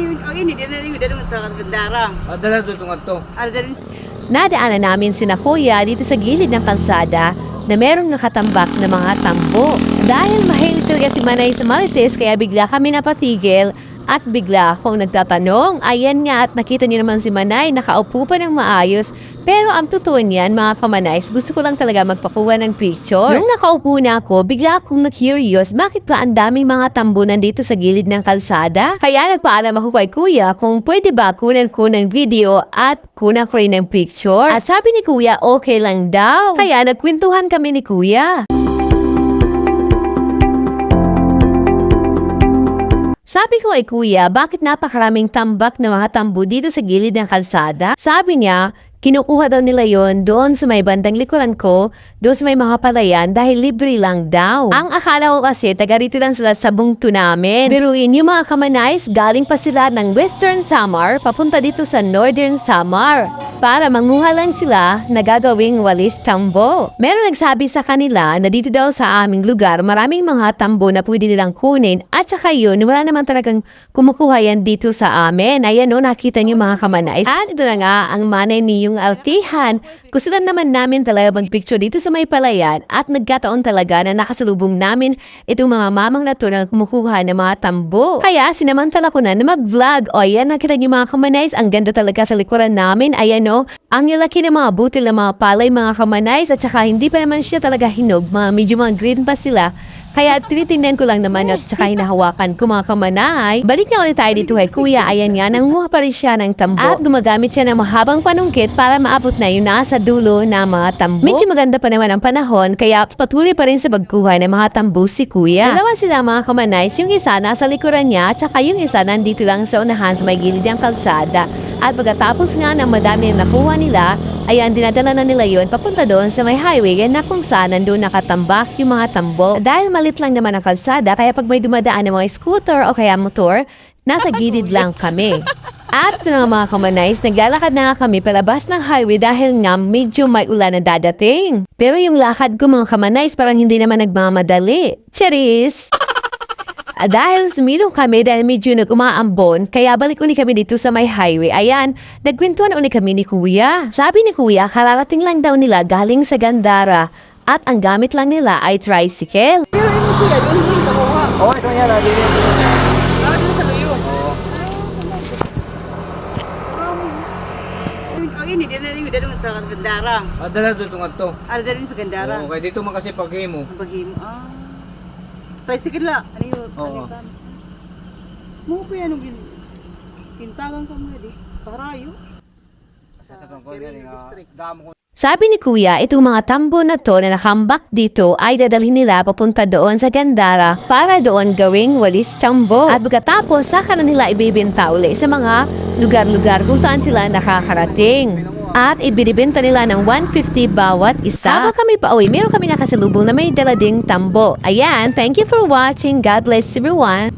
Oh, ini dia na rin dadung sa gandara. Ah, dala doon tungat to. Ada din Nadaanan namin sina Kuya dito sa gilid ng kalsada na merong nakatambak na mga tambo. Dahil mahilig talaga si Manay sa Marites kaya bigla kami napatigil at bigla akong nagtatanong. Ayan nga at nakita niyo naman si Manay nakaupo pa ng maayos pero ang totoo niyan mga kamanays gusto ko lang talaga magpakuha ng picture. Nung nakaupo na ako bigla akong na-curious bakit ba ang daming mga tambo nandito sa gilid ng kalsada? Kaya nagpaalam ako kay Kuya kung pwede ba kunan ko ng video at kunan ko rin ng picture. At sabi ni Kuya okay lang daw. Kaya nagkwentuhan kami ni Kuya. Sabi ko ay kuya, bakit napakaraming tambak na mga tambo dito sa gilid ng kalsada? Sabi niya, kinukuha daw nila yon doon sa may bandang likuran ko, doon sa may mga palayan dahil libre lang daw. Ang akala ko kasi, taga rito lang sila sa bungto namin. Biruin yung mga kamanays, galing pa sila ng Western Samar, papunta dito sa Northern Samar para manguha lang sila na gagawing walis tambo. Meron nagsabi sa kanila na dito daw sa aming lugar maraming mga tambo na pwede nilang kunin at saka yun, wala naman talagang kumukuha yan dito sa amin. Ayan o, nakita niyo mga kamanays. At ito na nga, ang manay ni yung altihan. Gusto lang naman namin talaga mag-picture dito sa may palayan at nagkataon talaga na nakasalubong namin itong mga mamang na to na kumukuha ng mga tambo. Kaya sinamantala ko na na mag-vlog. O ayan, nakita niyo mga kamanays, ang ganda talaga sa likuran namin. Ayan o, ang lalaki ng mga butil ng mga palay, mga kamanays, at saka hindi pa naman siya talaga hinog, mga medyo mga green pa sila. Kaya tinitingnan ko lang naman at saka hinahawakan ko mga kamanay. Balik na ulit tayo dito kay kuya. Ayan nga, nangunguha pa rin siya ng tambo. At gumagamit siya ng mahabang panungkit para maabot na yung nasa dulo ng mga tambo. Medyo maganda pa naman ang panahon, kaya patuloy pa rin sa pagkuha ng mga tambo si kuya. Dalawa sila mga kamanay, yung isa nasa likuran niya at saka yung isa nandito lang sa unahan sa may gilid ng kalsada. At pagkatapos nga ng madami na nakuha nila, ayan, dinadala na nila yon papunta doon sa may highway na kung saan nandun nakatambak yung mga tambo. Dahil malit lang naman ang kalsada, kaya pag may dumadaan ng mga scooter o kaya motor, nasa gilid lang kami. At ito na mga kamanays, naglalakad na nga kami palabas ng highway dahil nga medyo may ulan na dadating. Pero yung lakad ko mga kamanays parang hindi naman nagmamadali. Cheers! Ah, dahil sumilong kami dahil medyo nag-umaambon, kaya balik uli kami dito sa may highway. Ayan, nagkwentuhan uli kami ni Kuya. Sabi ni Kuya, kararating lang daw nila galing sa Gandara at ang gamit lang nila ay tricycle. Ito. Oo, ito yan. ah, dito yan. Ah, doon sa luyo. Oo. Oh, ini dia na rin sa gandara. Ah, dala doon tungat to. Ada din sa gandara. Oo, kaya dito man kasi pag mo. Ang bagim. Ah. Tricycle la. Ano yun? Oo. Mo pa yan. yung Pintagan ka mo di. Parayo. Sa yan. ah, District. Sabi ni Kuya, itong mga tambo na to na nakambak dito ay dadalhin nila papunta doon sa Gandara para doon gawing walis tambo. At pagkatapos, saka na nila ibibenta uli sa mga lugar-lugar kung saan sila nakakarating. At ibinibenta nila ng 150 bawat isa. Habang kami pa uwi, meron kami nakasalubong na may dala ding tambo. Ayan, thank you for watching. God bless everyone.